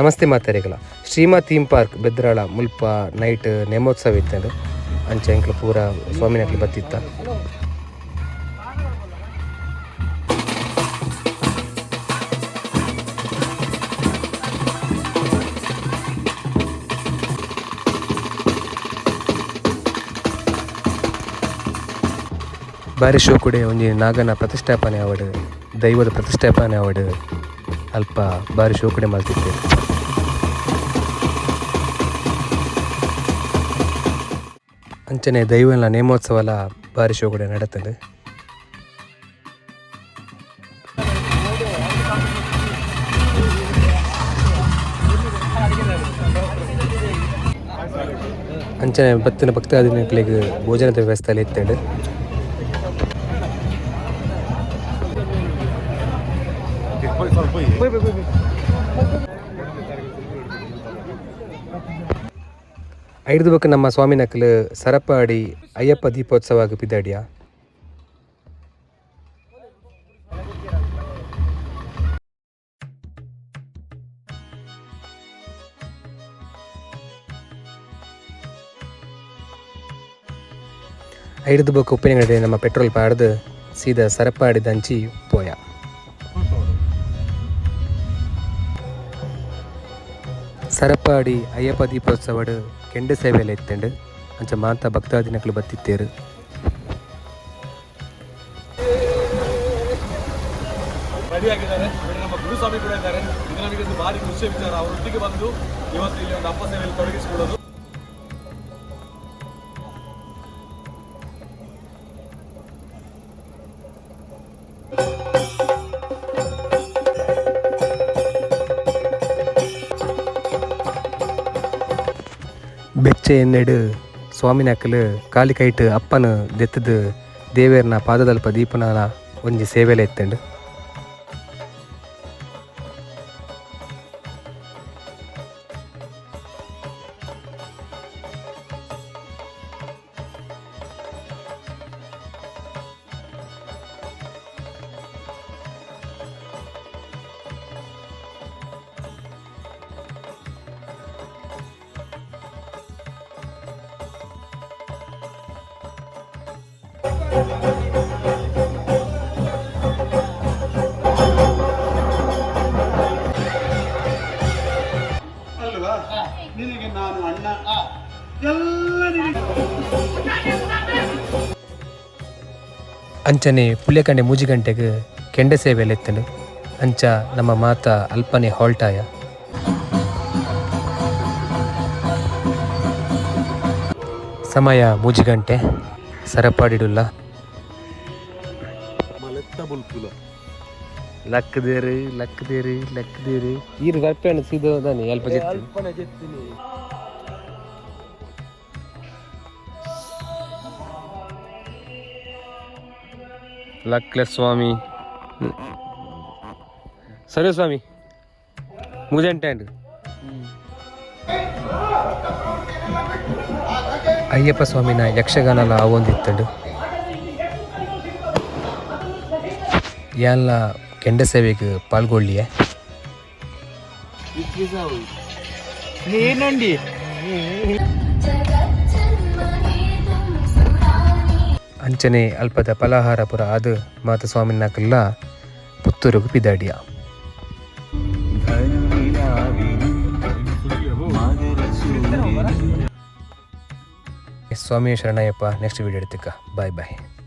ನಮಸ್ತೆ ಮಾತಾರಿಗಲ. ಶ್ರೀಮಾ theme park, ಬೆದ್ರಾಳ, ಮುಲ್ಪ, night, ನೇಮೋತ್ಸವ ಇತ್ತು ಅಂಚೆ ಅಂಕ್ಲು ಪೂರ ಸ್ವಾಮಿನಕ್ಲು ಬತ್ತಿತ್ತ. ಬಾರಿ ಶೋಕುಡೆ ಒಂಜಿ ನಾಗನ ಪ್ರತಿಷ್ಠಾಪನೆ ಅವಡು ದೈವದ ಪ್ರತಿಷ್ಠಾಪನೆ ಅವಡು ಅಲ್ಪ ಬಾರಿ ಶೋಕುಡೆ ಮಲ್ತಿದ್ದೆ ಅಂಚನೆ ದೈವನ ನೇಮೋತ್ಸವಲ ಬಾರಿ ಶೋಕುಡೆ ನಡತದೆ. ಅಂಚನೆ ಬತ್ತಿನ ಭಕ್ತಾದಿಗಳಿಗೆ ಭೋಜನದ ವ್ಯವಸ್ಥೆ ಎಲ್ಲ ಇತ್ತಂಡು ಐದು ಬಕ್ಕ ನಮ್ಮ ಸ್ವಾಮಿ ನಕಲು ಸರಪಾಡಿ ಅಯ್ಯಪ್ಪ ದೀಪೋತ್ಸವ ಪಿದಾಡಿಯ ಐದು ಬೊಕ್ಕ ಉಪ್ಪಿನಗಡೆ ನಮ್ಮ ಪೆಟ್ರೋಲ್ ಪಾಡ್ದು ಸೀದಾ ಸರಪಾಡಿ ದಂಚಿ ಪೋಯ ಸರಪಾಡಿ ಅಯ್ಯಪ್ಪ ದೀಪೋತ್ಸವಡು ಕೆಂಡ ಸೇವೆಯಲ್ಲಿ ಎತ್ತಂಡು ಅಂಚ ಮಾತ ಭಕ್ತಾದಿನಕ್ಲು ಬತ್ತಿತ್ತೇರು. ನಮ್ಮ ಗುರುಸ್ವಾಮಿ ಕೂಡ ಇದ್ದಾರೆ. ಇದು ನಮಗೆ ಒಂದು ಭಾರಿ ಖುಷಿಯ ವಿಚಾರ. ಅವರೊಟ್ಟಿಗೆ ಬಂದು ಇವತ್ತು ಇಲ್ಲಿ ಒಂದು ಅಪ್ಪ ಸೇವೆಯಲ್ಲಿ ತೊಡಗಿಸಿಕೊಳ್ಳೋದು. ಬೆಚ್ಚೆ ಎನ್ನೆಡು ಸ್ವಾಮಿನಕಲು ಕಾಲಿ ಕೈಟ್ ಅಪ್ಪನ ದೆತ್ತದ ದೇವೇರ್ನ ಪಾದದಲ್ಪ ದೀಪನಾಲ ಒಂಜಿ ಸೇವೆಲೆ ಅಲ್ವಾ? ನಿನಗೆ ನಾನು ಅಣ್ಣ. ಅಂಚನೆ ಪುಳ್ಯಕಂಡೆ ಮೂಜಿ ಗಂಟೆಗೆ ಕೆಂಡ ಸೇವೆಲೆ ಎತ್ತಂಡು ಅಂಚ ನಮ್ಮ ಮಾತ ಅಲ್ಪನೆ ಹಾಲ್ಟಾಯ ಸಮಯ ಮೂಜಿ ಗಂಟೆ ಲಕ್ ಮಲೆತ್ತ ಲಕ್ ಲಕ್ಕದೇರಿ ಲಕ್ಕದೇರಿ ಲಕ್ಕದೇರಿ ಈರು ಗಪ್ಪೆಯನ್ನು ಸೀದೋದಾನೆ ಅಲ್ಪ ಜೆತ್ತು ಅಲ್ಪನೆ ಜೆತ್ತಿನಿ ಲಕ್ಲೆ ಸ್ವಾಮಿ. ಸರಿ ಸ್ವಾಮಿ. ಮುಜಂಟೆ ಅಯ್ಯಪ್ಪ ಸ್ವಾಮಿನ ಯಕ್ಷಗಾನಲ ಆವೊಂದಿತ್ತಂಡು ಯಾನ್ಲ ಕೆಂಡ ಸೇವೆಗೆ ಪಾಲ್ಗೊಳ್ಳಿ ಏನಂಡಿ? ಅಂಚನೆ ಅಲ್ಪದ ಫಲಾಹಾರ ಪುರ ಆದು ಮಾತ ಸ್ವಾಮಿನಾಕಲ್ಲ ಪುತ್ತೂರು ಪಿದಾಡಿಯ ಸ್ವಾಮಿ ಶರಣಯ್ಯಪ್ಪ ನೆಕ್ಸ್ಟ್ ವಿಡಿಯೋ ಎಡ್ತಿಕ್ಕ. Bye bye